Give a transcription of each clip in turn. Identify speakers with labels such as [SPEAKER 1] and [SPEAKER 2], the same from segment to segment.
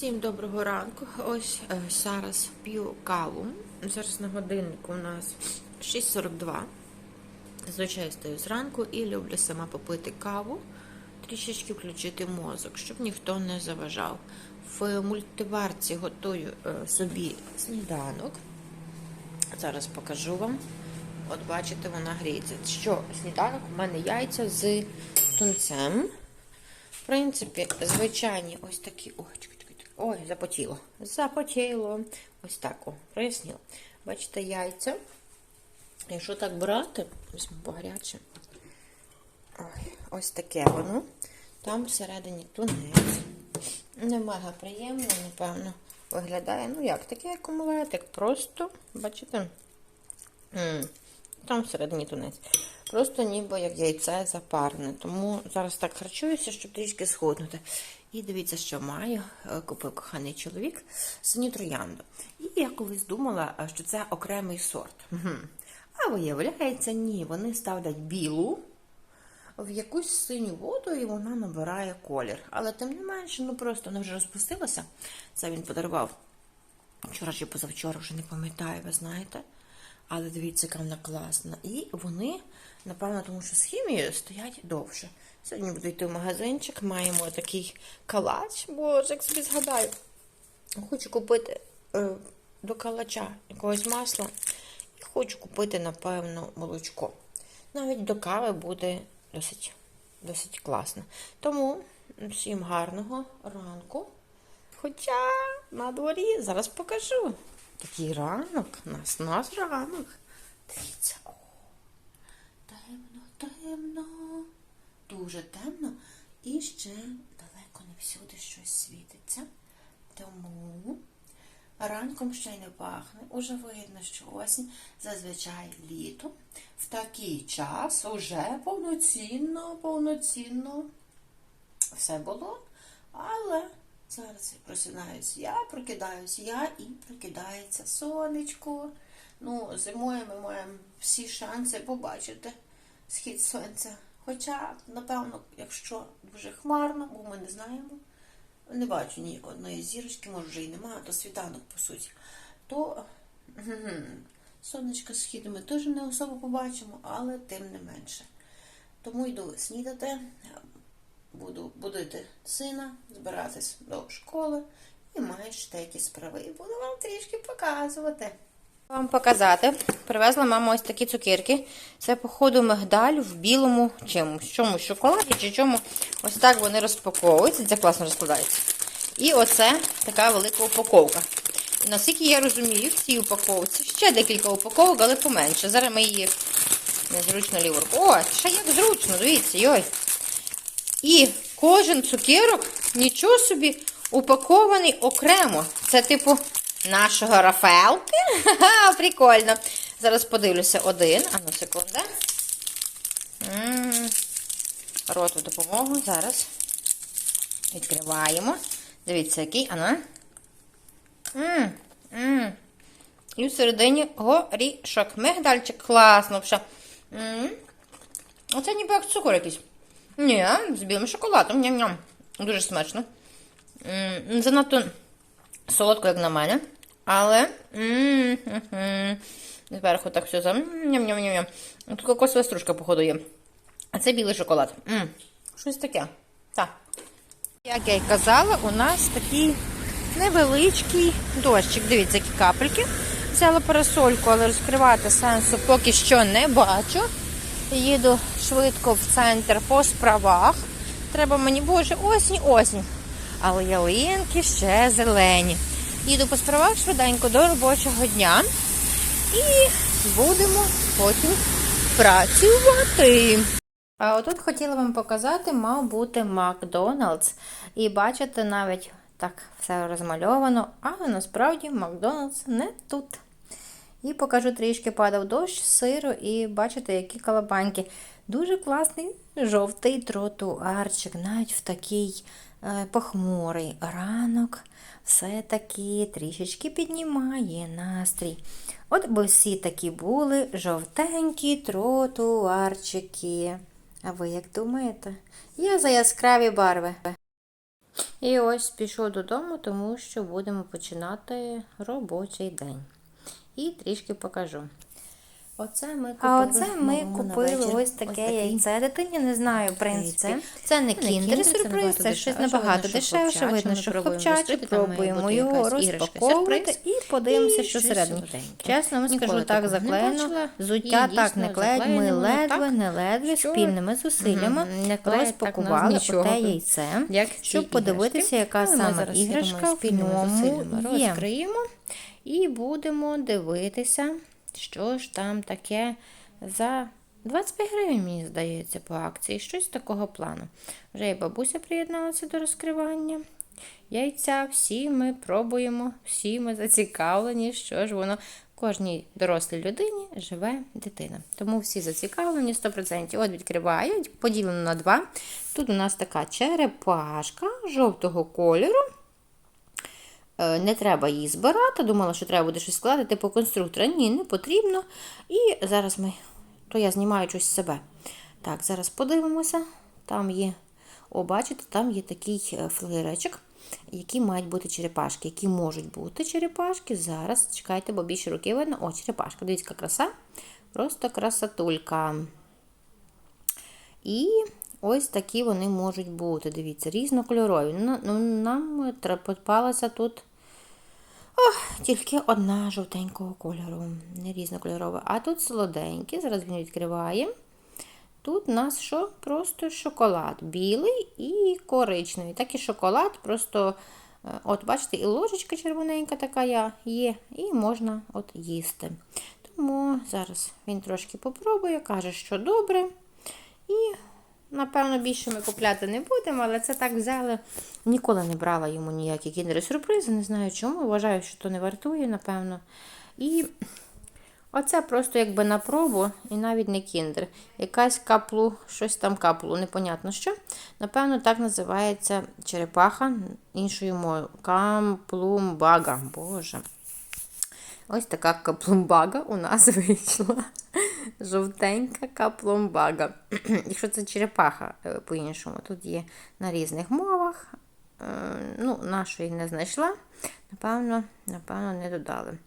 [SPEAKER 1] Всім доброго ранку. Ось е, зараз п'ю каву. Зараз на годиннику у нас 6.42. Зазвичай стою зранку і люблю сама попити каву, трішечки включити мозок, щоб ніхто не заважав. В мультиварці готую е, собі сніданок. Зараз покажу вам. От бачите, вона гріється. Що сніданок у мене яйця з тунцем. В принципі, звичайні ось такі. Ой. Ой, запотіло. Запотіло. Ось так, о. Бачите, яйця. Якщо так брати, візьму погаряче. Ой, ось таке воно. Там всередині тунець. Не мега приємно, напевно, виглядає. Ну як, такий як омлетик. Просто, бачите? Там всередині тунець. Просто ніби як яйце запарне. Тому зараз так харчуюся, щоб трішки схуднути. І дивіться, що маю. Е, Купив коханий чоловік синю троянду. І я колись думала, е, що це окремий сорт. А виявляється, ні, вони ставлять білу в якусь синю воду і вона набирає колір. Але тим не менше, ну просто вона вже розпустилася. Це він подарував вчора чи позавчора, вже не пам'ятаю, ви знаєте. Але дивіться, яка вона класна. І вони, напевно, тому що з хімією стоять довше. Сьогодні буду йти в магазинчик, маємо такий калач, боже, як собі згадаю. Хочу купити е, до калача якогось масла. І хочу купити, напевно, молочко. Навіть до кави буде досить, досить класно. Тому всім гарного ранку. Хоча на дворі зараз покажу. Такий ранок, нас, у нас ранок. Дивіться, о, темно, темно, дуже темно. І ще далеко не всюди щось світиться. Тому ранком ще й не пахне. Уже видно, що осінь зазвичай літо. В такий час уже повноцінно, повноцінно все було. Але зараз я просинаюсь я, прокидаюсь я і прокидається сонечко. Ну, зимою ми маємо всі шанси побачити схід сонця. Хоча, напевно, якщо дуже хмарно, бо ми не знаємо, не бачу ні одної зірочки, може вже й немає, то світанок, по суті, то гм, сонечко схід ми теж не особо побачимо, але тим не менше. Тому йду снідати, буду будити сина, збиратись до школи і маю ще якісь справи. І буду вам трішки показувати. Вам показати. Привезла мама ось такі цукерки. Це, походу, мигдаль в білому чомусь, чомусь шоколаді чи чому. Ось так вони розпаковуються. Це класно розкладається. І оце така велика упаковка. І наскільки я розумію, в цій упаковці ще декілька упаковок, але поменше. Зараз ми її незручно ліворку. О, ще як зручно, дивіться, йой. І кожен цукерок нічого собі упакований окремо. Це типу нашого Рафаелки. Ха-ха, прикольно. Зараз подивлюся один. А ну, секунда. Роту допомогу. Зараз. Відкриваємо. Дивіться, який. Ана. М, м. І всередині горішок. Мигдальчик. Класно. Оце ніби як цукор якийсь. Ні, з білим шоколадом. Ням-ням. Дуже смачно. М, Занадто солодко, як на мене. Але. м. Зверху так все за. Ням-ням-ням. Тут кокосова стружка, походу, є. А це білий шоколад. М, Щось таке. Так. Як я й казала, у нас такий невеличкий дощик. Дивіться, які капельки. Взяла парасольку, але розкривати сенсу поки що не бачу. Їду швидко в центр по справах. Треба мені, боже, осінь, осінь. Але ялинки ще зелені. Їду по справах швиденько до робочого дня. І будемо потім працювати. А отут хотіла вам показати, мав бути Макдоналдс. І бачите, навіть так все розмальовано, але насправді Макдоналдс не тут. І покажу трішки падав дощ, сиру, і бачите, які калабаньки. Дуже класний жовтий тротуарчик, навіть в такий е, похмурий ранок. Все-таки трішечки піднімає настрій. От би всі такі були жовтенькі тротуарчики. А ви як думаєте? Я за яскраві барви. І ось пішов додому, тому що будемо починати робочий день. І трішки покажу. Оце ми купили,
[SPEAKER 2] А оце ми купили ось таке яйце дитині. Не знаю, в принципі.
[SPEAKER 1] Яйце. Це не кіндер
[SPEAKER 2] сюрприз, це щось набагато дешевше. Видно, що хлопчаче. Пробуємо його розпаковувати і подивимося, що всередині. Чесно, вам скажу так заклеєно. Зуття так не клеють. Ми ледве, не ледве спільними зусиллями розпакували оте яйце, щоб подивитися, яка саме іграшка в ньому є.
[SPEAKER 1] розкриємо і будемо дивитися, що ж там таке за 25 гривень, мені здається, по акції. Щось такого плану. Вже і бабуся приєдналася до розкривання. Яйця, всі ми пробуємо, всі ми зацікавлені, що ж воно. Кожній дорослій людині живе дитина. Тому всі зацікавлені 100%. От відкриваю, поділено на два. Тут у нас така черепашка жовтого кольору. Е, Не треба її збирати. Думала, що треба буде щось складати типу конструктора. Ні, не потрібно. І зараз ми, то я знімаю щось з себе. Так, зараз подивимося. Там є, о, бачите, там є такий е, флеєречок, які мають бути черепашки, які можуть бути черепашки. Зараз чекайте, бо більше руки видно. О, черепашка. Дивіться, яка краса. Просто красотулька. І ось такі вони можуть бути. Дивіться, різнокольорові. Ну, ну, нам тра- тут ох, тільки одна жовтенького кольору. Не різнокольорова. А тут солоденькі. Зараз він відкриває. Тут у нас що? Просто шоколад. Білий і коричневий. Так і шоколад, просто, е, от бачите, і ложечка червоненька така є, і можна от їсти. Тому зараз він трошки попробує, каже, що добре. І, напевно, більше ми купляти не будемо, але це так взяли. Ніколи не брала йому ніякі кіндери сюрпризи, не знаю чому. Вважаю, що то не вартує, напевно. І оце просто якби на пробу, і навіть не кіндер. Якась каплу, щось там каплу, непонятно що. Напевно, так називається черепаха іншою мовою. Камплумбага. Боже. Ось така каплумбага у нас вийшла. Жовтенька каплумбага. Якщо це черепаха е, по-іншому, тут є на різних мовах. Е, Ну, нашої не знайшла. Напевно, напевно, не додали.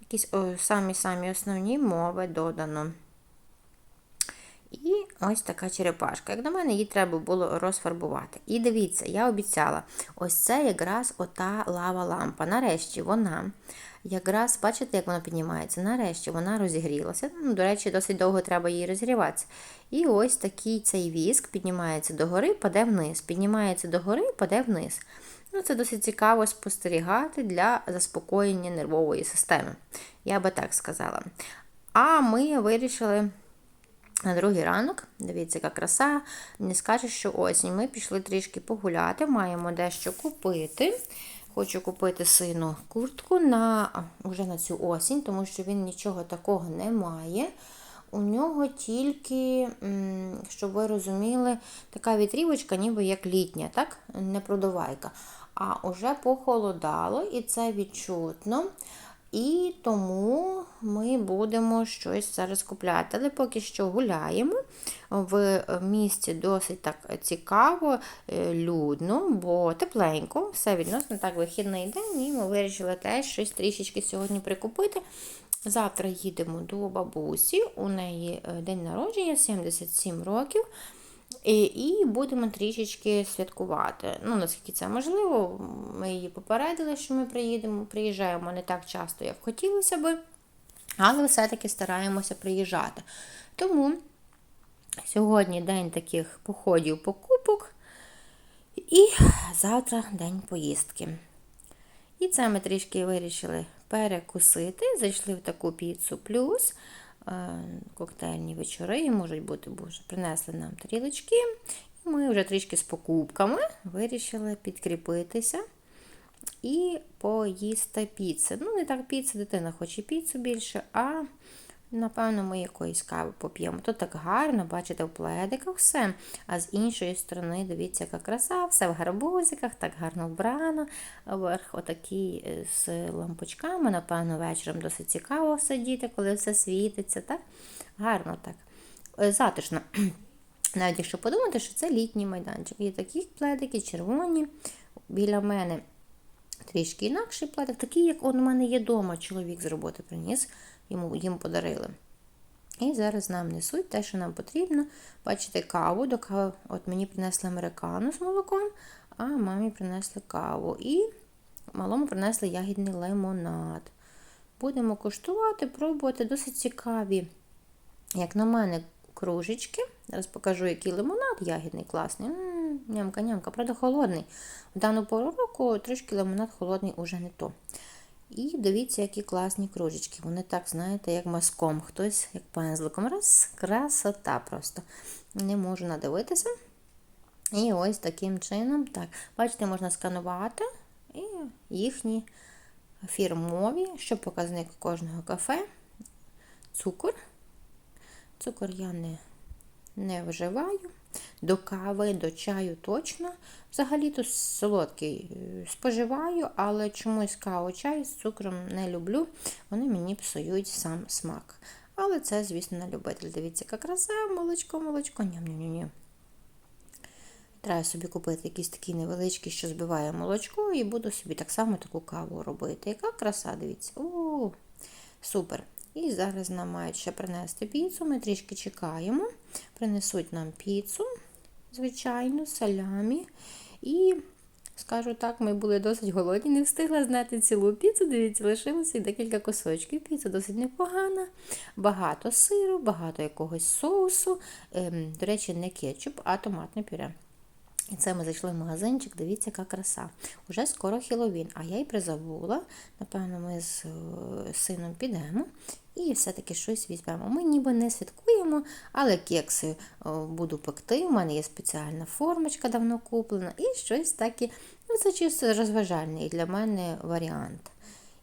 [SPEAKER 1] Якісь самі-самі основні мови додано. І ось така черепашка. Як на мене, її треба було розфарбувати. І дивіться, я обіцяла, ось це якраз ота лава лампа. Нарешті вона, якраз, бачите, як вона піднімається? Нарешті вона розігрілася. Ну, До речі, досить довго треба її розігріватися. І ось такий цей віск піднімається догори, паде вниз. Піднімається догори, паде вниз. Ну, Це досить цікаво спостерігати для заспокоєння нервової системи. Я би так сказала. А ми вирішили. На другий ранок, дивіться, яка краса, не скажеш, що осінь. Ми пішли трішки погуляти, маємо дещо купити. Хочу купити сину куртку на, вже на цю осінь, тому що він нічого такого не має. У нього тільки, щоб ви розуміли, така вітрівочка, ніби як літня, так? не продувайка. А вже похолодало, і це відчутно. І тому ми будемо щось зараз купляти. Але поки що гуляємо. В місті досить так цікаво, е, людно, бо тепленько, все відносно так вихідний день, і ми вирішили теж щось трішечки сьогодні прикупити. Завтра їдемо до бабусі, у неї е, день народження, 77 років. І, і будемо трішечки святкувати. Ну, наскільки це можливо, ми її попередили, що ми приїдемо, приїжджаємо не так часто, як хотілося би, але все-таки стараємося приїжджати. Тому сьогодні день таких походів, покупок, і завтра день поїздки. І це ми трішки вирішили перекусити. Зайшли в таку піцу плюс. Коктейльні вечори, можуть бути, боже, принесли нам тарілочки. І ми вже трішки з покупками вирішили підкріпитися і поїсти піци. Ну, не так піци, дитина хоче піцу більше, а напевно ми якоїсь кави поп'ємо. Тут так гарно, бачите, в пледиках все. А з іншої сторони, дивіться, яка краса, все в гарбузиках, так гарно вбрано. Верх отакий е, з лампочками. Напевно, вечором досить цікаво сидіти, коли все світиться. так? Гарно так. Е, Затишно. Навіть якщо подумати, що це літній майданчик. Є такі пледики, червоні, біля мене трішки інакший платик, такий, як он у мене є вдома, чоловік з роботи приніс, йому, їм подарили. І зараз нам несуть те, що нам потрібно. Бачите, каву. До кави от мені принесли американу з молоком, а мамі принесли каву. І малому принесли ягідний лимонад. Будемо куштувати, пробувати досить цікаві, як на мене, кружечки. Зараз покажу, який лимонад ягідний, класний. Нямка-нямка, правда, холодний. В дану пору року трішки лимонад холодний уже не то. І дивіться, які класні кружечки. Вони так, знаєте, як маском. Хтось як пензликом. Раз, красота просто. Не можу надивитися. І ось таким чином. Так, бачите, можна сканувати і їхні фірмові, що показник кожного кафе. Цукор. Цукор я не, не вживаю. До кави, до чаю точно. Взагалі-то солодкий е, споживаю, але чомусь каву чай з цукром не люблю. Вони мені псують сам смак. Але це, звісно, на любитель. Дивіться, яка краса, молочко, молочко. Ням-ням-ням. Треба собі купити якийсь такий невеличкий, що збиває молочко, і буду собі так само таку каву робити. Яка краса, дивіться. О, супер. І зараз нам мають ще принести піцу. Ми трішки чекаємо. Принесуть нам піцу, звичайно, салямі. І, скажу так, ми були досить голодні, не встигла знати цілу піцу. Дивіться, лишилося декілька кусочків. Піца досить непогана, багато сиру, багато якогось соусу. Ем, до речі, не кетчуп, а томатне пюре. І це ми зайшли в магазинчик, дивіться, яка краса. Уже скоро Хеллоуін, а я й призабула. Напевно, ми з е, сином підемо і все-таки щось візьмемо. Ми ніби не святкуємо, але кекси буду пекти. У мене є спеціальна формочка давно куплена, і щось таке, ну це чисто розважальний для мене варіант.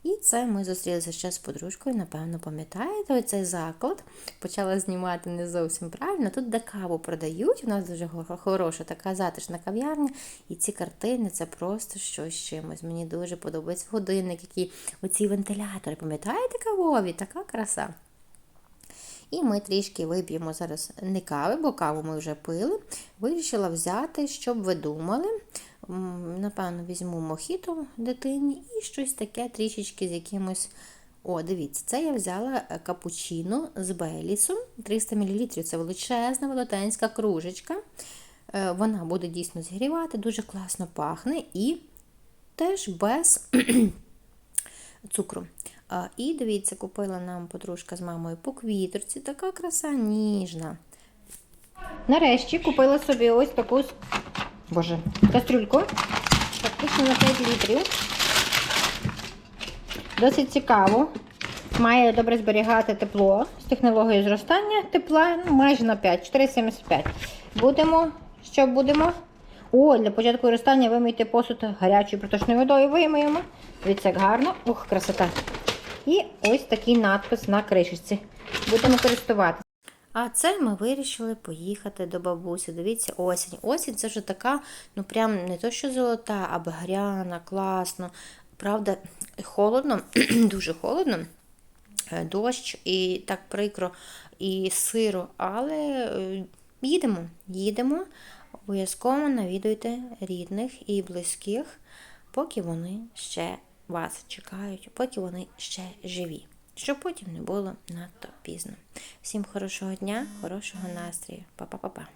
[SPEAKER 1] І це ми зустрілися ще з подружкою, напевно, пам'ятаєте, оцей заклад. Почала знімати не зовсім правильно. Тут де каву продають, у нас дуже хороша така затишна кав'ярня. І ці картини це просто щось чимось. Мені дуже подобається годинник, які оці вентилятори. Пам'ятаєте кавові? Така краса. І ми трішки вип'ємо зараз не кави, бо каву ми вже пили. Вирішила взяти, щоб ви думали. Напевно, візьму мохіто дитині і щось таке трішечки з якимось. О, дивіться, це я взяла е, капучино з Белісом. 300 мл. Це величезна велетенська кружечка. Е, Вона буде дійсно зігрівати, дуже класно пахне і теж без цукру. І дивіться, купила нам подружка з мамою по квітерці. Така краса ніжна. Нарешті купила собі ось таку Боже, кастрюльку. Фактично на 5 літрів. Досить цікаво. Має добре зберігати тепло з технологією зростання тепла ну, майже на 5, 4,75. Будемо. Що будемо? О, для початку зростання вимийте посуд гарячою проточною водою. Вимиємо. Дивіться, як гарно. Ух, красота. І ось такий надпис на кришечці. Будемо користуватися. А це ми вирішили поїхати до бабусі. Дивіться, осінь. Осінь це вже така, ну прям не то, що золота, а багряна, класно. Правда, холодно, дуже холодно. Е, Дощ і так прикро, і сиро, але е, їдемо, їдемо. Обов'язково навідуйте рідних і близьких, поки вони ще вас чекають, поки вони ще живі. Щоб потім не було надто пізно. Всім хорошого дня, хорошого настрію. Па-па-па-па.